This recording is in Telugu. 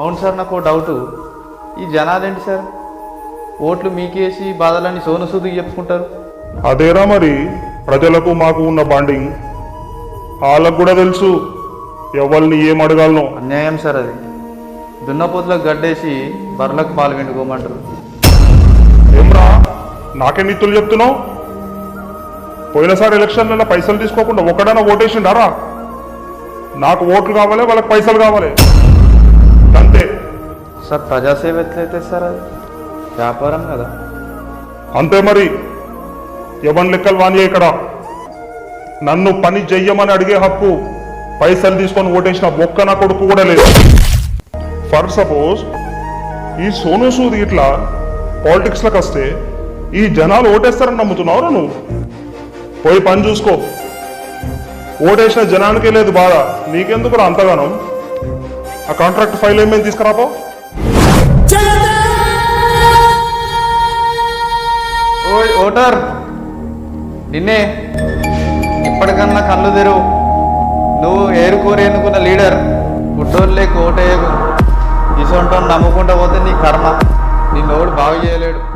అవును సార్ నాకు డౌటు. ఈ జనాలేంటి సార్? ఓట్లు మీకేసి బాధలని సోను సూదికి చెప్పుకుంటారు? అదేరా మరి. ప్రజలకు మాకు ఉన్న బాండింగ్. వాళ్ళకు కూడా తెలుసు. ఎవరిని ఏం అడగాలనో. అన్యాయం సార్ అది. దున్నపోతులకు గడ్డేసి బర్రెలకు పాలు వెండుకోమంటారు ఏమ్రా? నాకే నిత్తులు చెప్తున్నావు? పోయినసారి ఎలక్షన్లలో పైసలు తీసుకోకుండా ఒక్కడైనా ఓటేసిండారా? నాకు ఓట్లు కావాలి వాళ్ళకి పైసలు కావాలి. సార్ ప్రజాసేవ ఎట్లయితే సార్ అది? వ్యాపారం కదా. అంతే మరి. ఎవరి లెక్కలు వాణి ఇక్కడ. నన్ను పని చెయ్యమని అడిగే హక్కు పైసలు తీసుకొని ఓటేసిన బొక్క నా కొడుకు కూడా లేదు. ఫర్ సపోజ్ ఈ సోను సూద్ ఇట్లా పాలిటిక్స్లోకి వస్తే ఈ జనాలు ఓటేస్తారని నమ్ముతున్నావు నువ్వు? పోయి పని చూసుకో. ఓటేసిన జనానికే లేదు బాధ. నీకెందుకు అంతగానం? ఆ కాంట్రాక్ట్ ఫైల్ ఏమేమి తీసుకురాపో? ఓటర్. నిన్నే ఇప్పటికన్నా కళ్ళు తెరువు. నువ్వు ఏరుకోరి ఎన్నుకున్న లీడర్. గుడ్డోళ్ళే కోటేయకు ఇసొంటో నమ్ముకుంటా పోతే నీ కర్మ. నోడు బాగు చేయలేడు.